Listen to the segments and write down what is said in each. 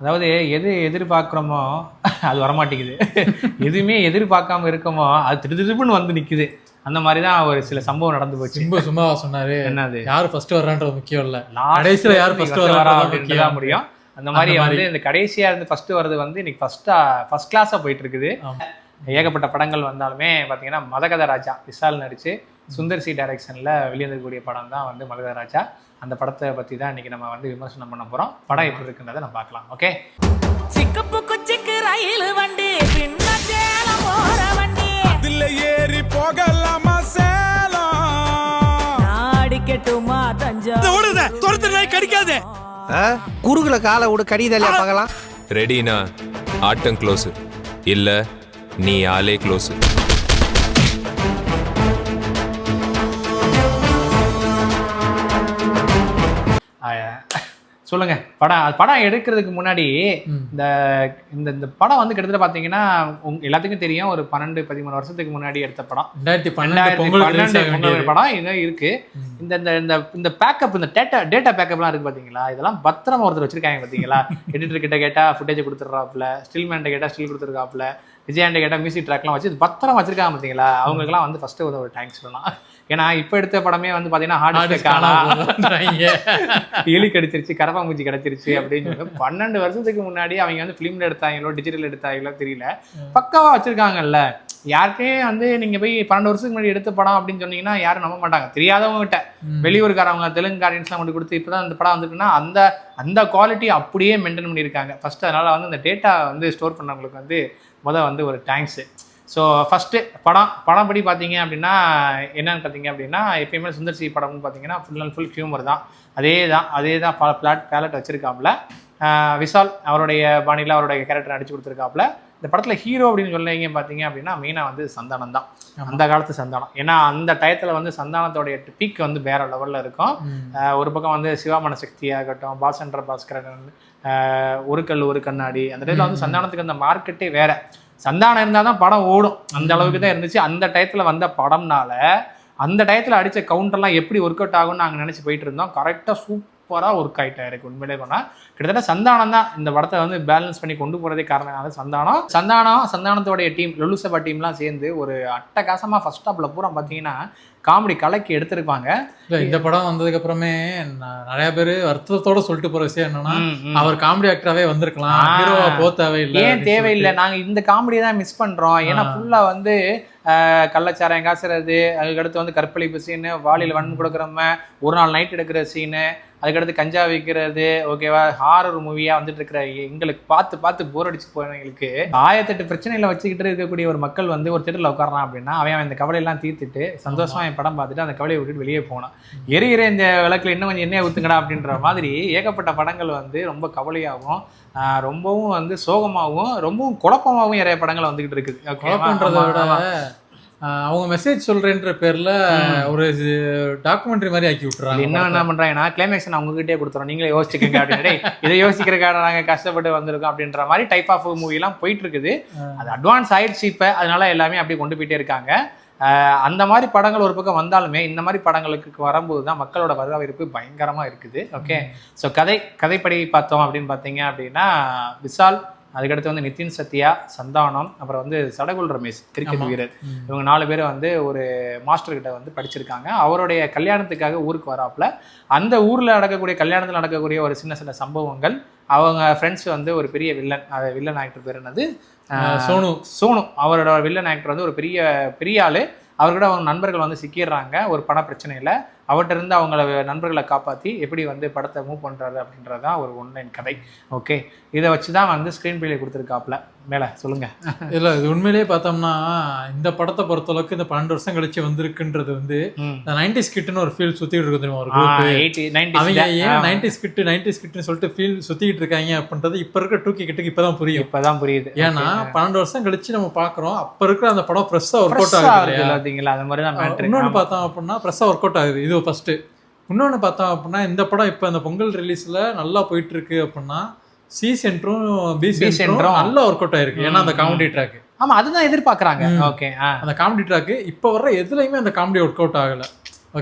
அதாவது எது எதிர்பார்க்குறோமோ அது வரமாட்டேங்குது. எதுவுமே எதிர்பார்க்காம இருக்கோமோ அது திடு திடுப்புன்னு வந்து நிக்குது. அந்த மாதிரி தான் ஒரு சில சம்பவம் நடந்து போச்சு. சிம்பு சும்மாவா சொன்னாரு என்னது? யாரு ஃபர்ஸ்ட் வர்றான்றது முக்கியம் இல்ல. கடைசியில யார் first வரா தான் முடியும். அந்த மாதிரி வந்து இந்த கடைசியா இருந்து ஃபர்ஸ்ட் வர்றது வந்து இன்னைக்கு ஃபர்ஸ்டா ஃபர்ஸ்ட் கிளாஸா போயிட்டு இருக்குது. ஏகப்பட்ட படங்கள் வந்தாலுமே பாத்தீங்கன்னா மதகத ராஜா விஷால் நடிச்சு சுந்தர் சி டைரக்ஷன்ல வெளிவந்திருக்கக்கூடிய படம் தான் வந்து மதகத ராஜா. அந்த படத்தை பத்தி தான் இன்னைக்கு நம்ம வந்து விமர்சனம் பண்ண போறோம். படம் எப்படி இருக்குன்றதை நம்ம பார்க்கலாம். ஓகே சிக்கப்பு குச்சிக்கு ரயில் வண்டி பின்ன சேலம் போற வண்டி. அதுல ஏறி போகலாமா சேலம்? நாடிக்கட்டுமா தஞ்சம் ஓடுத துரத்து நாய் கடிக்காது. குறுகுல காலை விடு கடிதலையா பார்க்கலாம். ரெடினா ஆட்டம் க்ளோஸ் இல்ல நீ ஆளே க்ளோஸ் சொல்லுங்க. படம் படம் எடுக்கிறதுக்கு முன்னாடி. இந்த இந்த இந்த படம் வந்து கிட்டத்தட்ட பாத்தீங்கன்னா உங்க எல்லாத்துக்கும் தெரியும். ஒரு பன்னெண்டு பதிமூணு வருஷத்துக்கு முன்னாடி எடுத்த படம். ரெண்டாயிரத்தி பன்னெண்டு. படம் இது இருக்கு. இந்த இந்த இந்த இந்த பேக்கப் இந்த டேட்டா டேட்டா பேக்கப்லாம் இருக்கு பாத்தீங்களா? இதெல்லாம் பத்திரமா ஒருத்தர் வச்சிருக்காங்க பாத்தீங்களா? எடிட்டர் கிட்ட கேட்டா ஃபுட்டேஜ் கொடுத்துட்றாப்புல. ஸ்டில் மேன் கேட்டா ஸ்டில் கொடுத்துருக்காப்புல விஜயாண்ட கேட்டா மியூசிக் ட்ராக்லாம் வச்சு இது பத்திரம் வச்சிருக்காங்க பாத்தீங்களா அவங்களுக்குலாம் வந்து ஃபர்ஸ்ட் ஒரு ஒரு தேங்க்ஸ் சொல்லலாம். ஏன்னா இப்போ எடுத்த படமே வந்து பாத்தீங்கன்னா Hard ஹார்ட் போகுதுன்றாங்க. எலி கடிச்சிருச்சு கரப்பாம்பூச்சி கிடைச்சிருச்சு அப்படின்னு சொல்லி பன்னெண்டு வருஷத்துக்கு முன்னாடி அவங்க வந்து ஃபிலிம்ல எடுத்தாங்களோ டிஜிட்டல் எடுத்தாங்களோ தெரியல. பக்காவா வச்சிருக்காங்கல்ல. யாருக்கே வந்து நீங்க போய் பன்னெண்டு வருஷத்துக்கு முன்னாடி எடுத்த படம் அப்படின்னு சொன்னீங்கன்னா யாரும் நம்ப மாட்டாங்க. தெரியாதவங்க கிட்ட. வெளியூருக்காரவங்க தெலுங்கு ஆடியன்ஸ்லாம் கொண்டு கொடுத்து இப்பதான் இந்த படம் வந்துருக்குன்னா அந்த அந்த குவாலிட்டி அப்படியே மெயின்டைன் பண்ணியிருக்காங்க. ஃபர்ஸ்ட் அதனால வந்து இந்த டேட்டா வந்து ஸ்டோர் பண்ணவங்களுக்கு வந்து முத வந்து ஒரு தேங்க்ஸ் ஸோ ஃபஸ்ட்டு படம் படம் படி பார்த்தீங்க அப்படின்னா என்னன்னு பார்த்தீங்க அப்படின்னா எப்பயுமே சுந்தர் சி படம்னு பார்த்தீங்கன்னா ஃபுல் அண்ட் ஃபுல் ஹியூமர் தான். அதே தான் அதே தான் பல பிளாட் பேலட் வச்சிருக்காப்புல. விஷால் அவருடைய பாணியில் அவருடைய கேரக்டர் நடிச்சு கொடுத்துருக்காப்புல. இந்த படத்தில் ஹீரோ அப்படின்னு சொல்லுவீங்க பார்த்தீங்க அப்படின்னா மெயினாக வந்து சந்தானம் தான். அந்த காலத்து சந்தானம். ஏன்னா அந்த டயத்தில் வந்து சந்தானத்தோடைய பீக் வந்து வேற லெவலில் இருக்கும். ஒரு பக்கம் வந்து சிவாமன சக்தி ஆகட்டும் பாசன்ற பாஸ்கரன் ஒரு கல் ஒரு கண்ணாடி. அந்த டைத்தில் வந்து சந்தானத்துக்கு அந்த மார்க்கெட்டே வேற. சந்தானம் இருந்தால் தான் படம் ஓடும். அந்த அளவுக்கு தான் இருந்துச்சு. அந்த டயத்தில் வந்த படம்னால அந்த டயத்தில் அடித்த கவுண்டர்லாம் எப்படி ஒர்க் அவுட் ஆகும்னு நாங்கள் நினச்சி போயிட்டு இருந்தோம். கரெக்டாக சூப்பராக ஒர்க் ஆகிட்டா இருக்கு உண்மையிலே போனால் கிட்டத்தட்ட சந்தானம் தான் இந்த படத்தை வந்து பேலன்ஸ் பண்ணி கொண்டு போகிறதே காரணம் சந்தானம். சந்தானம் சந்தானத்தோடைய டீம் லொலுசபா டீம்லாம் சேர்ந்து ஒரு அட்டகாசமாக ஃபர்ஸ்ட் ஹாப்பில் பூரா பார்த்தீங்கன்னா காமெடி கலக்கி எடுத்திருப்பாங்க. இந்த படம் வந்ததுக்கு அப்புறமே ந- நிறைய பேரு வருத்தத்தோட சொல்லிட்டு போற விஷயம் என்னன்னா. அவர் காமெடி ஆக்டராவே வந்திருக்கலாம். போ தேவையில்லை ஏன் தேவையில்லை? சொல்லிட்டு. நாங்க இந்த காமெடி தான் மிஸ் பண்றோம். ஏன்னா ஆ. ஃபுல்லா வந்து ஆஹ், கள்ளச்சாராயம் காசுறது அதுக்கடுத்து வந்து கற்பழிப்பு சீனு வாளியில் வன் கொடுக்குறம ஒரு நாள் நைட் எடுக்கிற சீனு அதுக்கடுத்து கஞ்சா விற்கிறது ஓகேவா? ஹாரர் மூவியா வந்துட்டு இருக்கிற எங்களுக்கு பார்த்து பார்த்து போர் அடிச்சு போனவங்களுக்கு ஆயிரத்தெட்டு பிரச்சனைகளை வச்சுக்கிட்டு இருக்கக்கூடிய ஒரு மக்கள் வந்து ஒரு தியேட்டர்ல உட்காரான் அப்படின்னா அவன் அவன் இந்த கவலையெல்லாம் தீர்த்துட்டு சந்தோஷமா என் படம் பார்த்துட்டு அந்த கவலையை விட்டுட்டு வெளியே போனான். எரியிற இந்த விளக்குல இன்னும் கொஞ்சம் எண்ணெய் ஊத்துங்கடா அப்படின்ற மாதிரி ஏகப்பட்ட படங்கள் வந்து ரொம்ப கவலையாகவும் ரொம்பவும் வந்து சோகமாகவும் ரொம்பவும் குழப்பமாகவும் நிறைய படங்கள் வந்துகிட்டு இருக்குது? குழப்பன்றதை விட அவங்க மெசேஜ் சொல்றேன்ற பேர்ல. ஒரு டாக்குமெண்ட்ரி மாதிரி ஆக்கி விட்டுறாங்க என்ன என்ன பண்றாங்கன்னா கிளைமேக்ஸ் நான் உங்ககிட்டயே கொடுத்துறோம். நீங்களே யோசிச்சுக்கங்க அப்படின்னு. இதை யோசிக்கிறதுக்காக நாங்க கஷ்டப்பட்டு வந்திருக்கோம் அப்படின்ற மாதிரி டைப் ஆஃப் மூவி எல்லாம் போயிட்டு இருக்குது. அது அட்வான்ஸ் ஆயிடுச்சு இப்ப. அதனால எல்லாமே அப்படியே கொண்டு போயிட்டே இருக்காங்க. அந்த மாதிரி படங்கள் ஒரு பக்கம் வந்தாலுமே இந்த மாதிரி படங்களுக்கு வரும்போது தான் மக்களோட வரவேற்பு பயங்கரமா இருக்குது. ஓகே ஸோ கதை கதைப்படி பார்த்தோம் அப்படின்னு பார்த்தீங்க அப்படின்னா விஷால் அதுக்கடுத்து வந்து நிதின் சத்யா சந்தானம் அப்புறம் வந்து சடகுல் ரமேஷ் கிரிக்கெட். வீரர். இவங்க நாலு பேர் வந்து ஒரு மாஸ்டர் கிட்ட வந்து படிச்சிருக்காங்க. அவருடைய கல்யாணத்துக்காக ஊருக்கு வராப்புல அந்த ஊர்ல நடக்கக்கூடிய கல்யாணத்தில் நடக்கக்கூடிய ஒரு சின்ன சின்ன சம்பவங்கள் அவங்க ஃப்ரெண்ட்ஸ் வந்து ஒரு பெரிய வில்லன் அது வில்லன் ஆக்டர் பேர் என்னது? சோனு. சோனு. அவரோட வில்லன் ஆக்டர் வந்து ஒரு பெரிய பெரிய ஆளு. அவர்கிட்ட அவங்க நண்பர்கள் வந்து சிக்கிடுறாங்க ஒரு பண பிரச்சனையில அவர்கிட்ட இருந்து அவங்கள நண்பர்களை காப்பாற்றி எப்படி வந்து படத்தை மூவ் பண்ணுறாரு அப்படின்றது தான் ஒரு ஒன்லைன் கதை. ஓகே இதை வச்சு தான் வந்து ஸ்க்ரீன் பிளே கொடுத்துருக்காப்புல. மேலே சொல்லுங்க. இல்ல இது உண்மையிலேயே பார்த்தோம்னா இந்த படத்தை பொறுத்தளவுக்கு இந்த பன்னெண்டு வருஷம் கழிச்சு வந்திருக்குன்றது வந்து இந்த நைன்டி ஸ்கிட்னு ஒரு ஃபீல் சுத்திட்டு இருக்கு தெரியுமா ஒரு அவங்க ஏன் நைன்டி நைன்டி ஸ்கிட் நைன்டி ஸ்கிட்னு சொல்லிட்டு ஃபீல் சுத்திட்டு இருக்காங்க அப்படின்றது இப்ப இருக்கிற டூ கிட்டுக்கு இப்பதான் புரியும். இப்பதான் புரியுது. ஏன்னா பன்னெண்டு வருஷம் கழிச்சு நம்ம பாக்குறோம் அப்ப இருக்கிற அந்த படம் ஃப்ரெஷ்ஷா ஒர்க் அவுட் ஆகுது பாத்தீங்களா அந்த மாதிரி தான் ஆமா. பார்த்தோம் அப்படின்னா ஃப்ரெஷ்ஷா ஒர்க் அவுட் ஆகுது. இது ஃபர்ஸ்ட் இன்னொன்னு பார்த்தோம் அப்படின்னா இந்த படம் இப்ப இந்த பொங்கல் ரிலீஸ்ல நல்லா போயிட்டு இருக்கு அப்படின்னா சி சென்டரும் பி சென்டரும். நல்லா ஒர்க் அவுட் ஆயிருக்கு. ஏன்னா அந்த காமெடி ட்ராக் ஆமா அதுதான் எதிர்பார்க்கறாங்க. ஓகே அந்த காமெடி ட்ராக் இப்ப வர்ற எதுலயுமே அந்த காமெடி ஒர்க் அவுட் ஆகல?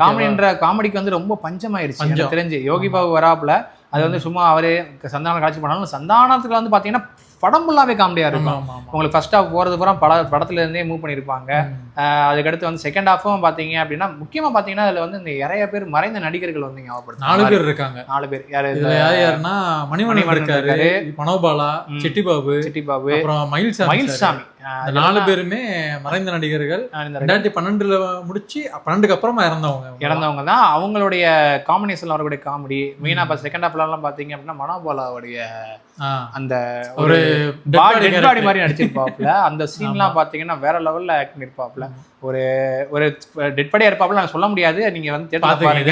காமெடின்ற காமெடிக்கு வந்து ரொம்ப பஞ்சமாயிருச்சு பஞ்சம். எனக்கு தெரிஞ்சு யோகி பாபு வராப்புல அது வந்து சும்மா அவரு சந்தானம் காட்சி பண்ணாலும் சந்தானத்துல வந்து பாத்தீங்கன்னா படம் ஃபுல்லாவே காமெடியா ஆமா இருக்கும் உங்களுக்கு ஃபர்ஸ்ட் ஹாஃப் போறது பூரா பட படத்துல இருந்தே மூவ் பண்ணியிருப்பாங்க அதுக்கடுத்து வந்து செகண்ட் ஹாஃபும் பாத்தீங்க அப்படின்னா முக்கியமா பாத்தீங்கன்னா அதுல வந்து இந்த நிறைய பேர் மறைந்த நடிகர்கள் வந்து ஞாபகப்படுத்தும் நாலு பேர் இருக்காங்க. நாலு பேர். யாரு யார் யாருன்னா மணிவண்ணன் இருக்காரு. மனோபாலா ம். சிட்டி பாபு சிட்டி பாபு அப்புறம் மயில்சாமி. மயில்சாமி நாலு பேருமே மறைந்த நடிகர்கள். ரெண்டாயிரத்தி பன்னெண்டுல முடிச்சு பன்னெண்டுக்கு அப்புறமா இறந்தவங்க. இறந்தவங்க தான். அவங்களுடைய காம்பினேஷன்ல வரக்கூடிய காமெடி மெயினா இப்போ செகண்ட் ஹாஃப்லாம் பாத்தீங்க அப்படின்னா மனோபாலாவுடைய அந்த ஒரு பாடி. மாதிரி நடிச்சிருப்பாப்ல அந்த சீன்லாம் பாத்தீங்கன்னா வேற லெவல்ல ஆக்ட் பண்ணிருப்பாப்ல ஒரு ஒரு டெட் பாடியா இருப்பாப்ல நாங்க சொல்ல முடியாது. நீங்க வந்து பாருங்க.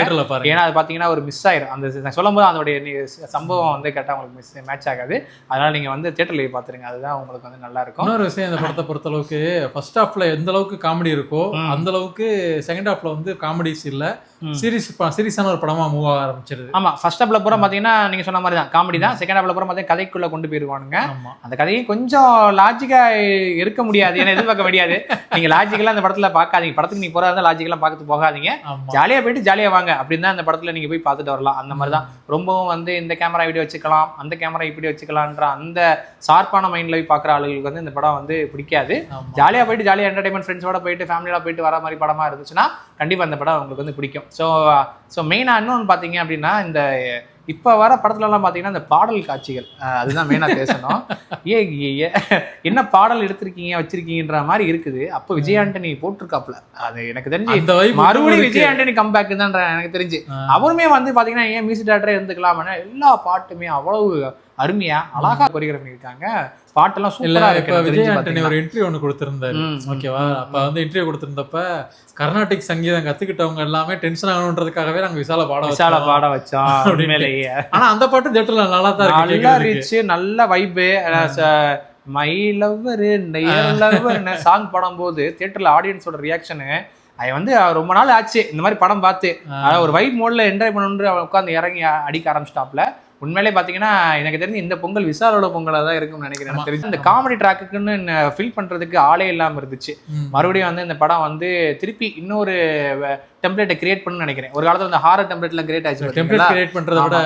ஏன்னா அது பாத்தீங்கன்னா ஒரு மிஸ் ஆயிரும். அந்த நான் சொல்லும்போது அதோடைய நி- சம்பவம் வந்து கரெக்டாக உங்களுக்கு மிஸ் மேட்ச் ஆகாது. அதனால நீங்க வந்து தியேட்டர்ல பாத்துருங்க. அதுதான் உங்களுக்கு வந்து நல்லா இருக்கும். இன்னொரு விஷயம் இந்த படத்தை பொறுத்த அளவுக்கு ஃபர்ஸ்ட் ஹாஃப்ல எந்த அளவுக்கு காமெடி இருக்கோ. அந்த அளவுக்கு செகண்ட் ஹாஃப்ல வந்து காமெடிஸ் இல்ல. சீரிஸ் சீரியஸான ஒரு படமா மூவ் ஆக ஆரம்பிச்சிருது. ஆமா ஃபர்ஸ்ட் ஹாப்ல பூரா பாத்தீங்கன்னா நீங்க சொன்ன மாதிரி தான். காமெடி தான் செகண்ட் ஹாப்ல பூரா பாத்தீங்கன்னா கதைக்குள்ள கொண்டு போயிருவானுங்க. அந்த கதையை கொஞ்சம் லாஜிக்கா இருக்க முடியாது. ஏன்னா எதிர்பார்க்க முடியாது. நீங்க லாஜிக்கலா அந்த படத்துல பார்க்காதீங்க. படத்துக்கு நீங்க போறதா இருந்தா லாஜிக்கலா பார்த்து போகாதீங்க. ஆமா. ஜாலியா போயிட்டு ஜாலியா வாங்க. அப்படின்னு தான் அந்த படத்துல நீங்க போய் பார்த்துட்டு வரலாம். அந்த மாதிரி தான். ரொம்பவும் வந்து இந்த கேமரா இப்படி வச்சுக்கலாம் அந்த கேமரா இப்படி வச்சுக்கலான்ற அந்த ஷார்ப்பான மைண்ட்ல போய் பார்க்குற ஆளுகளுக்கு வந்து இந்த படம் வந்து பிடிக்காது. ஆமா. ஜாலியா போயிட்டு ஜாலியா என்டர்டைன்மெண்ட் ஃப்ரெண்ட்ஸோட போயிட்டு ஃபேமிலியோட போயிட்டு வர மாதிரி படமா இருந்துச்சுன்னா கண்டிப்பா இந்த படம் உங்களுக்கு வந்து பிடிக்கும். ஸோ ஸோ மெயினாக இன்னொன்று பார்த்தீங்க அப்படின்னா இந்த இப்போ வர படத்துலலாம் பார்த்தீங்கன்னா இந்த பாடல் காட்சிகள் அதுதான் மெயினாக பேசணும். ஏ என்ன பாடல் எடுத்திருக்கீங்க வச்சிருக்கீங்கன்ற மாதிரி இருக்குது. அப்போ விஜய் ஆண்டனி போட்டிருக்காப்ல அது எனக்கு தெரிஞ்சு அந்த மறுபடியும் விஜய் ஆண்டனி கம்பேக் தான் எனக்கு தெரிஞ்சு. அவருமே வந்து பாத்தீங்கன்னா ஏன் மியூசிக் டேரக்டரே இருந்துக்கலாம்னா எல்லா பாட்டுமே அவ்வளவு அருமையா அழகா கொரியோகிராஃப் பண்ணியிருக்காங்க. பாட்டெல்லாம் சூப்பரா இருக்கு. விஜய் ஆண்டனி ஒரு இன்டர்வியூ ஒன்று கொடுத்திருந்தாரு. ஓகேவா? அப்ப வந்து இன்டர்வியூ கொடுத்திருந்தப்ப கர்நாடிக் சங்கீதம் கத்துக்கிட்டவங்க எல்லாமே டென்ஷன் ஆகணுன்றதுக்காகவே நாங்க விசால பாட விசால. பாட வச்சோம். உண்மையிலேயே. ஆனா அந்த பாட்டு தேட்டர்ல நல்லா தான் இருக்கு நல்ல. ரிச் நல்ல வைப்பு மை. லவ்வர் லவ்வர் சாங் போது தியேட்டர்ல ஆடியன்ஸோட ரியாக்ஷனு அது வந்து ரொம்ப நாள் ஆச்சு. இந்த மாதிரி படம் பார்த்து. அதாவது ஒரு வைப் மோட்ல என்ஜாய் பண்ணணுன்ற உட்காந்து இறங்கி அடிக்க ஆரம்பிச்சிட்டாப்ல. உண்மையிலே பாத்தீங்கன்னா எனக்கு தெரிஞ்சு இந்த பொங்கல் விசாலோட பொங்கலா தான் இருக்கும்னு நினைக்கிறேன். எனக்கு தெரிஞ்சு இந்த காமெடி ட்ராக்குக்குன்னு ஃபில் பண்றதுக்கு ஆளே இல்லாம இருந்துச்சு. மறுபடியும் வந்து இந்த படம் வந்து திருப்பி இன்னொரு டெம்ப்ளேட்டை கிரியேட் பண்ணணும்னு நினைக்கிறேன். ஒரு காலத்துல இந்த ஹாரர் டெம்ப்ளேட்ல கிரியேட் ஆச்சு டெம்ப்ளேட்? கிரியேட் பண்றதை விட.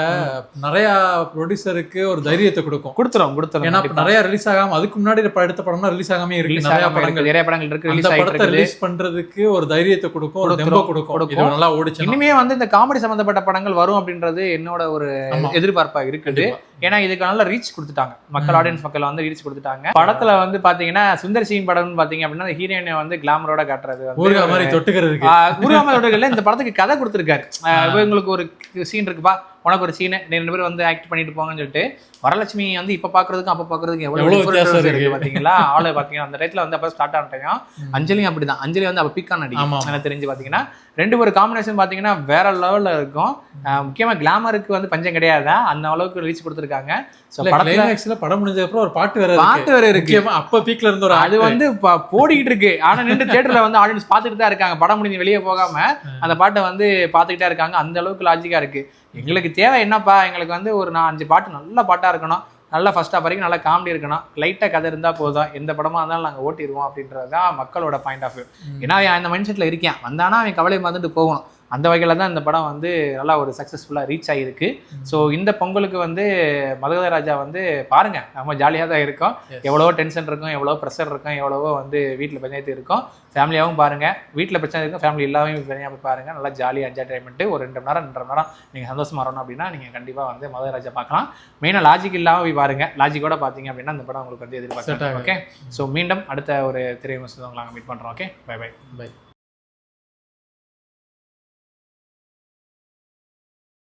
நிறைய ப்ரொடியூசருக்கு ஒரு தைரியத்தை கொடுக்கும். கொடுத்துரும் கொடுத்துரும் ஏன்னா நிறைய ரிலீஸ் ஆகாம அதுக்கு முன்னாடி எடுத்த படம்னா ரிலீஸ் ஆகாம இருக்கு. நிறைய படங்கள். நிறைய படங்கள் இருக்கு அந்த ரிலீஸ் படத்தை ரிலீஸ் பண்றதுக்கு ஒரு தைரியத்தை கொடுக்கும் ஒரு தெம்ப கொடுக்கும். நல்லா ஓடிச்சு இனிமே வந்து இந்த காமெடி சம்பந்தப்பட்ட படங்கள் வரும் அப்படின்றது என்னோட ஒரு ஆமா. எதிர்பார்ப்பா இருக்குது. ஏன்னா இதுக்கு நல்ல ரீச் கொடுத்துட்டாங்க. மக்கள். ஆடியன்ஸ் மக்கள் வந்து ரீச் கொடுத்துட்டாங்க. படத்துல வந்து பாத்தீங்கன்னா சுந்தர் சிங் படம்னு பாத்தீங்க அப்படின்னா ஹீரோயினை வந்து கிளாமரோட காட்டுறது ஊருகா மாதிரி முருகாமதோடல இந்த படத்துக்கு கதை கொடுத்துருக்காரு. இவங்களுக்கு ஒரு சீன் இருக்குப்பா. உனக்கு ஒரு சீன் ரெண்டு பேரும் வந்து ஆக்ட் பண்ணிட்டு போங்கன்னு சொல்லிட்டு வரலட்சுமி வந்து இப்ப பாக்குறதுக்கும் அப்ப பாக்குறதுக்கும் எவ்வளவு வித்தியாசம் ஆளு பாத்தீங்கன்னா அந்த டயத்துல வந்து அப்ப ஸ்டார்ட் ஆனட்டையும் ம். அஞ்சலியும் அப்படிதான். அஞ்சலி வந்து அப்ப பீக்கான் நடி ஆமா. எனக்கு தெரிஞ்சு பாத்தீங்கன்னா ரெண்டு ஒரு காம்பினேஷன் பாத்தீங்கன்னா வேற லெவல்ல இருக்கும். முக்கியமா கிளாமருக்கு வந்து பஞ்சம் கிடையாது? அந்த அளவுக்கு ரீச் கொடுத்துருக்காங்க படம் முடிஞ்ச அப்புறம் ஒரு பாட்டு வேற. பாட்டு வேற இருக்கு. அப்ப பீக்ல இருந்த ஒரு அது. வந்து போடிக்கிட்டு இருக்கு. ஆனா நின்று தியேட்டர்ல வந்து ஆடியன்ஸ் பார்த்துட்டு தான் இருக்காங்க. படம் முடிஞ்சு வெளியே போகாம அந்த பாட்டை வந்து பார்த்துக்கிட்டே இருக்காங்க. அந்த அளவுக்கு லாஜிக்கா இருக்கு. எங்களுக்கு தேவை என்னப்பா? எங்களுக்கு வந்து ஒரு நான் அஞ்சு பாட்டு நல்ல பாட்டா இருக்கணும். நல்லா ஃபர்ஸ்ட் ஹாஃப் வரைக்கும் நல்லா காமெடி இருக்கணும். லைட்டா கதை இருந்தா போதும். எந்த படமா இருந்தாலும் நாங்க ஓட்டிடுவோம் அப்படின்றது தான் மக்களோட பாயிண்ட் ஆஃப் வியூ. ஏன்னா அவன் அந்த மைண்ட் செட்ல இருக்கேன் வந்தானா அவன் கவலை மறந்துட்டு போகணும். அந்த வகையில தான் இந்த படம் வந்து நல்லா ஒரு சக்ஸஸ்ஃபுல்லா ரீச் ஆகிருக்கு ஸோ இந்த பொங்கலுக்கு வந்து மதகத ராஜா வந்து பாருங்க நம்ம ஜாலியாக தான் இருக்கும். Yes. எவ்வளவோ டென்ஷன் இருக்கும் எவ்வளவோ ப்ரெஷர் இருக்கும் எவ்வளவோ வந்து வீட்டில் பஞ்சாயத்து இருக்கும். ஃபேமிலியாகவும் பாருங்க வீட்டில் பிரச்சனை இருக்கும் ஃபேமிலி எல்லாமே தனியாக போய் பாருங்க. நல்லா ஜாலியாக என்டர்டைன்மெண்ட் ஒரு ரெண்டு மணி நேரம் ரெண்டரை மணி நேரம் நீங்கள் சந்தோஷமா வரணும் அப்படின்னா நீங்கள் கண்டிப்பாக வந்து மதகத ராஜா பார்க்கலாம். மெயினாக லாஜிக் இல்லாமல் போய் பாருங்க. லாஜிக்கோட பார்த்தீங்க அப்படின்னா இந்த படம் உங்களுக்கு வந்து எதிர்பார்க்கலாம். ஓகே ஸோ மீண்டும் அடுத்த ஒரு திரை விமர்சனம் உங்களை மீட் பண்ணுறோம் ஓகே பை பை Bye.